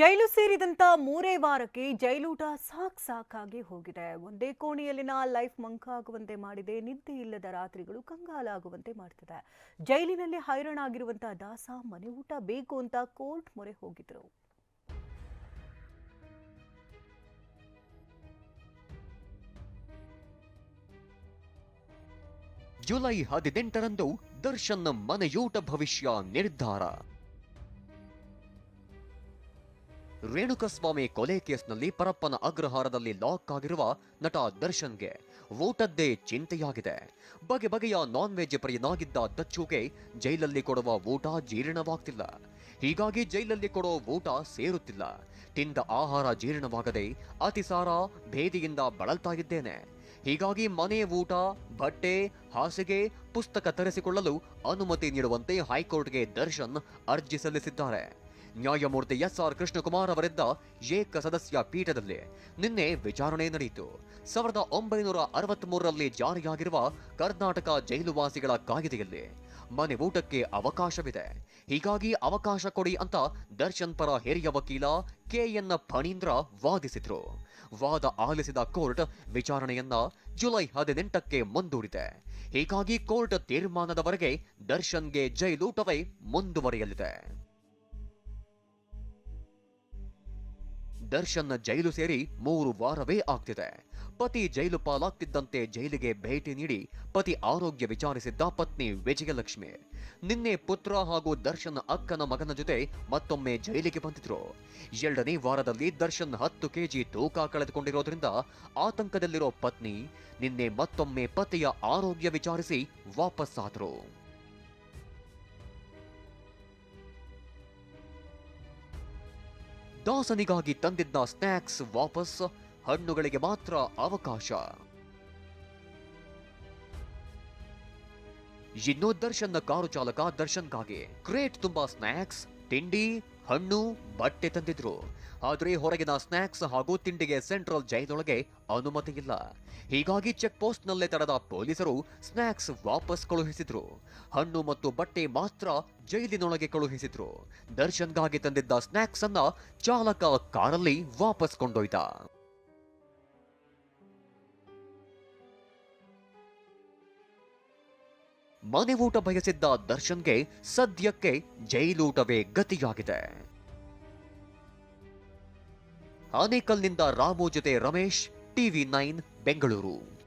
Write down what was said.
ಜೈಲು ಸೇರಿದಂತ ಮೂರೇ ವಾರಕ್ಕೆ ಜೈಲೂಟ ಸಾಕ್ ಸಾಕಾಗಿ ಹೋಗಿದೆ. ಒಂದೇ ಕೋಣೆಯಲ್ಲಿನ ಲೈಫ್ ಮಂಕಾಗುವಂತೆ ಮಾಡಿದೆ. ನಿದ್ದೆ ಇಲ್ಲದ ರಾತ್ರಿಗಳು ಕಂಗಾಲಾಗುವಂತೆ ಮಾಡ್ತಿದೆ. ಜೈಲಿನಲ್ಲಿ ಹೈರಾಣಾಗಿರುವಂತ ದಾಸ ಮನೆ ಊಟ ಬೇಕು ಅಂತ ಕೋರ್ಟ್ ಮೊರೆ ಹೋಗಿದ್ರು. ಜುಲೈ ಹದಿನೆಂಟರಂದು ದರ್ಶನ್ ಮನೆಯೂಟ ಭವಿಷ್ಯ ನಿರ್ಧಾರ. ರೇಣುಕಸ್ವಾಮಿ ಕೊಲೆ ಕೇಸ್ನಲ್ಲಿ ಪರಪ್ಪನ ಅಗ್ರಹಾರದಲ್ಲಿ ಲಾಕ್ ಆಗಿರುವ ನಟ ದರ್ಶನ್ಗೆ ಊಟದ್ದೇ ಚಿಂತೆಯಾಗಿದೆ. ಬಗೆ ಬಗೆಯ ನಾನ್ ವೆಜ್ ಪ್ರಿಯನಾಗಿದ್ದ ದಚ್ಚುಗೆ ಜೈಲಲ್ಲಿ ಕೊಡುವ ಊಟ ಜೀರ್ಣವಾಗ್ತಿಲ್ಲ. ಹೀಗಾಗಿ ಜೈಲಲ್ಲಿ ಕೊಡೋ ಊಟ ಸೇರುತ್ತಿಲ್ಲ. ತಿಂದ ಆಹಾರ ಜೀರ್ಣವಾಗದೆ ಅತಿಸಾರ ಭೇದಿಯಿಂದ ಬಳಲ್ತಾ ಇದ್ದೇನೆ. ಹೀಗಾಗಿ ಮನೆ ಊಟ, ಬಟ್ಟೆ, ಹಾಸಿಗೆ, ಪುಸ್ತಕ ತರಿಸಿಕೊಳ್ಳಲು ಅನುಮತಿ ನೀಡುವಂತೆ ಹೈಕೋರ್ಟ್ಗೆ ದರ್ಶನ್ ಅರ್ಜಿ ಸಲ್ಲಿಸಿದ್ದಾರೆ. ನ್ಯಾಯಮೂರ್ತಿ ಎಸ್ ಆರ್ ಕೃಷ್ಣಕುಮಾರ್ ಅವರಿದ್ದ ಏಕ ಸದಸ್ಯ ಪೀಠದಲ್ಲಿ ನಿನ್ನೆ ವಿಚಾರಣೆ ನಡೆಯಿತು. ಸಾವಿರದ ಒಂಬೈನೂರ ಅರವತ್ಮೂರರಲ್ಲಿ ಜಾರಿಯಾಗಿರುವ ಕರ್ನಾಟಕ ಜೈಲುವಾಸಿಗಳ ಕಾಯ್ದೆಯಲ್ಲಿ ಮನೆ ಊಟಕ್ಕೆ ಅವಕಾಶವಿದೆ. ಹೀಗಾಗಿ ಅವಕಾಶ ಕೊಡಿ ಅಂತ ದರ್ಶನ್ ಪರ ಹಿರಿಯ ವಕೀಲ ಕೆಎನ್ ಫಣೀಂದ್ರ ವಾದಿಸಿದ್ರು. ವಾದ ಆಲಿಸಿದ ಕೋರ್ಟ್ ವಿಚಾರಣೆಯನ್ನ ಜುಲೈ ಹದಿನೆಂಟಕ್ಕೆ ಮುಂದೂಡಿದೆ. ಹೀಗಾಗಿ ಕೋರ್ಟ್ ತೀರ್ಮಾನದವರೆಗೆ ದರ್ಶನ್ಗೆ ಜೈಲೂಟವೇ ಮುಂದುವರಿಯಲಿದೆ. ದರ್ಶನ್ ಜೈಲು ಸೇರಿ ಮೂರು ವಾರವೇ ಆಗ್ತಿದೆ. ಪತಿ ಜೈಲು ಪಾಲಾಗ್ತಿದ್ದಂತೆ ಜೈಲಿಗೆ ಭೇಟಿ ನೀಡಿ ಪತಿ ಆರೋಗ್ಯ ವಿಚಾರಿಸಿದ್ದ ಪತ್ನಿ ವಿಜಯಲಕ್ಷ್ಮಿ. ನಿನ್ನೆ ಪುತ್ರ ಹಾಗೂ ದರ್ಶನ್ ಅಕ್ಕನ ಮಗನ ಜೊತೆ ಮತ್ತೊಮ್ಮೆ ಜೈಲಿಗೆ ಬಂದಿದ್ರು. ಎರಡನೇ ವಾರದಲ್ಲಿ ದರ್ಶನ್ ಹತ್ತು ಕೆಜಿ ತೂಕ ಕಳೆದುಕೊಂಡಿರೋದ್ರಿಂದ ಆತಂಕದಲ್ಲಿರೋ ಪತ್ನಿ ನಿನ್ನೆ ಮತ್ತೊಮ್ಮೆ ಪತಿಯ ಆರೋಗ್ಯ ವಿಚಾರಿಸಿ ವಾಪಸ್ಸಾದ್ರು. ದಾಸನಿಗಾಗಿ ತಂದಿದ್ದ ಸ್ನ್ಯಾಕ್ಸ್ ವಾಪಸ್ ಹಣ್ಣುಗಳಿಗೆ ಮಾತ್ರ ಅವಕಾಶ. ಇನ್ನು ದರ್ಶನ್ನ ಕಾರು ಚಾಲಕ ದರ್ಶನ್ಗಾಗಿ ಕ್ರೇಟ್ ತುಂಬಾ ಸ್ನ್ಯಾಕ್ಸ್ ತಿಂಡಿ ಹಣ್ಣು, ಬಟ್ಟೆ ತಂದಿದ್ರು. ಆದರೆ ಹೊರಗಿನ ಸ್ನ್ಯಾಕ್ಸ್ ಹಾಗೂ ತಿಂಡಿಗೆ ಸೆಂಟ್ರಲ್ ಜೈಲೊಳಗೆ ಅನುಮತಿ ಇಲ್ಲ. ಹೀಗಾಗಿ ಚೆಕ್ ಪೋಸ್ಟ್ ನಲ್ಲೇ ತಡೆದ ಪೊಲೀಸರು ಸ್ನ್ಯಾಕ್ಸ್ ವಾಪಸ್ ಕಳುಹಿಸಿದ್ರು. ಹಣ್ಣು ಮತ್ತು ಬಟ್ಟೆ ಮಾತ್ರ ಜೈಲಿನೊಳಗೆ ಕಳುಹಿಸಿದ್ರು. ದರ್ಶನ್ಗಾಗಿ ತಂದಿದ್ದ ಸ್ನ್ಯಾಕ್ಸ್ ಅನ್ನ ಚಾಲಕ ಕಾರಲ್ಲಿ ವಾಪಸ್ ಕೊಂಡೊಯ್ದ. ಮನೆ ಊಟ ಬಯಸಿದ್ದ ದರ್ಶನ್ಗೆ ಸದ್ಯಕ್ಕೆ ಜೈಲೂಟವೇ ಗತಿಯಾಗಿದೆ. ಆನೇಕಲ್ನಿಂದ ರಾಮು ಜೊತೆ ರಮೇಶ್ ಟಿವಿ ನೈನ್ ಬೆಂಗಳೂರು.